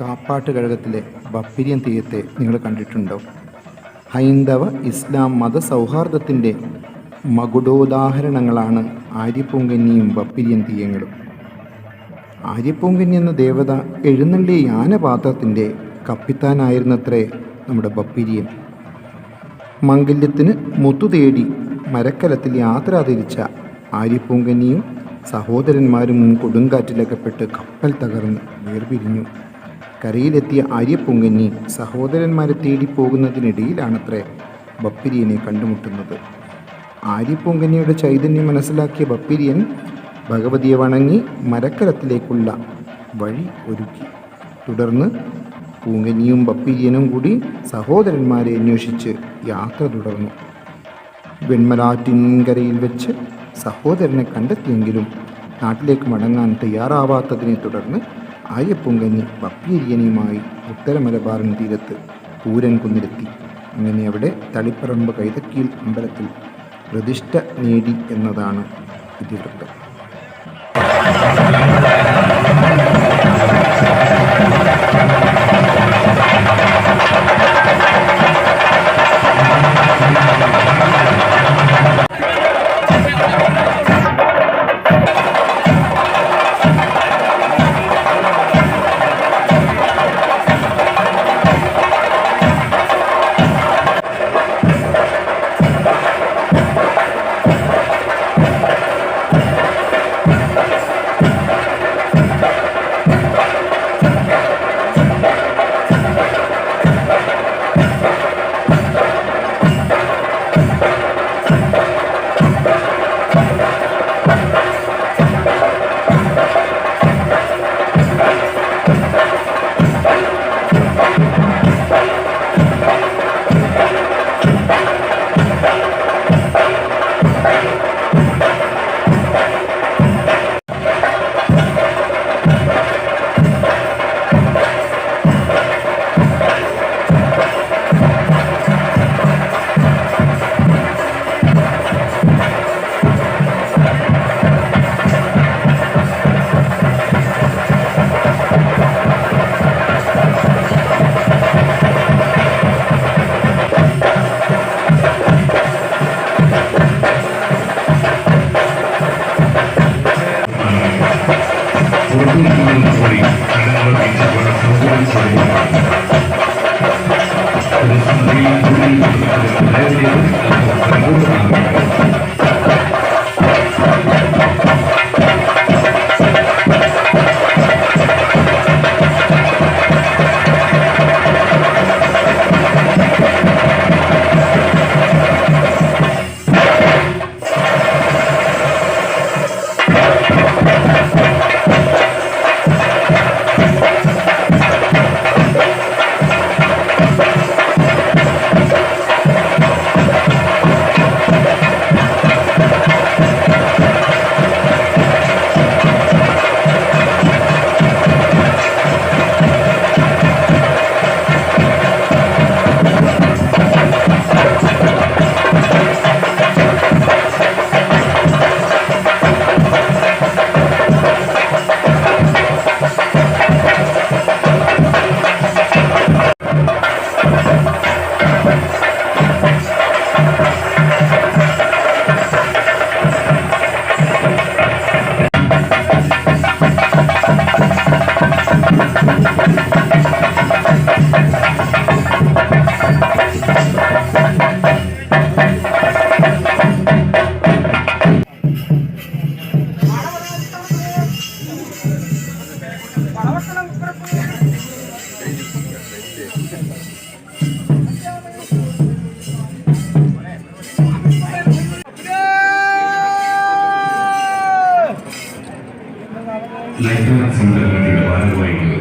കാപ്പാട്ട് കഴകത്തിലെ ബപ്പിരിയൻ തീയത്തെ നിങ്ങൾ കണ്ടിട്ടുണ്ടോ? ഹൈന്ദവ ഇസ്ലാം മതസൗഹാർദ്ദത്തിന്റെ മകുടോദാഹരണങ്ങളാണ് ആര്യപ്പൊങ്കന്നിയും ബപ്പിരിയൻ തീയങ്ങളും. ആര്യപ്പൊങ്കന്നി എന്ന ദേവത എഴുന്നള്ളി യാനപാത്രത്തിന്റെ കപ്പിത്താനായിരുന്നത്രേ നമ്മുടെ ബപ്പിരിയൻ. മംഗല്യത്തിന് മുത്തു തേടി മരക്കലത്തിൽ യാത്ര തിരിച്ച ആര്യപ്പൂങ്കന്നിയും സഹോദരന്മാരും കൊടുങ്കാറ്റിലകപ്പെട്ട് കപ്പൽ തകർന്ന് വേർപിരിഞ്ഞു. കരയിലെത്തിയ ആര്യപ്പൂങ്കന്നി സഹോദരന്മാരെ തേടി പോകുന്നതിനിടയിലാണത്രേ ബപ്പിരിയനെ കണ്ടുമുട്ടുന്നത്. ആര്യപ്പൂങ്കന്നിയുടെ ചൈതന്യം മനസ്സിലാക്കിയ ബപ്പിരിയൻ ഭഗവതിയെ വണങ്ങി മരക്കലത്തിലേക്കുള്ള വഴി ഒരുക്കി. തുടർന്ന് പൂങ്കന്നിയും ബപ്പിരിയനും കൂടി സഹോദരന്മാരെ അന്വേഷിച്ച് യാത്ര തുടർന്നു. വെൺമലാറ്റിൻകരയിൽ വെച്ച് സഹോദരനെ കണ്ടെത്തിയെങ്കിലും നാട്ടിലേക്ക് മടങ്ങാൻ തയ്യാറാവാത്തതിനെ തുടർന്ന് ആര്യപ്പൂങ്കന്നി ബപ്പീരിയനിയുമായി ഉത്തരമലബാറിൻ തീരത്ത് പൂരൻ കുന്നിലെത്തി. അങ്ങനെ അവിടെ തളിപ്പറമ്പ് കൈതക്കീൽ അമ്പലത്തിൽ പ്രതിഷ്ഠ നേടി എന്നതാണ് ഇതിവൃത്തം. Later, some of them would be the.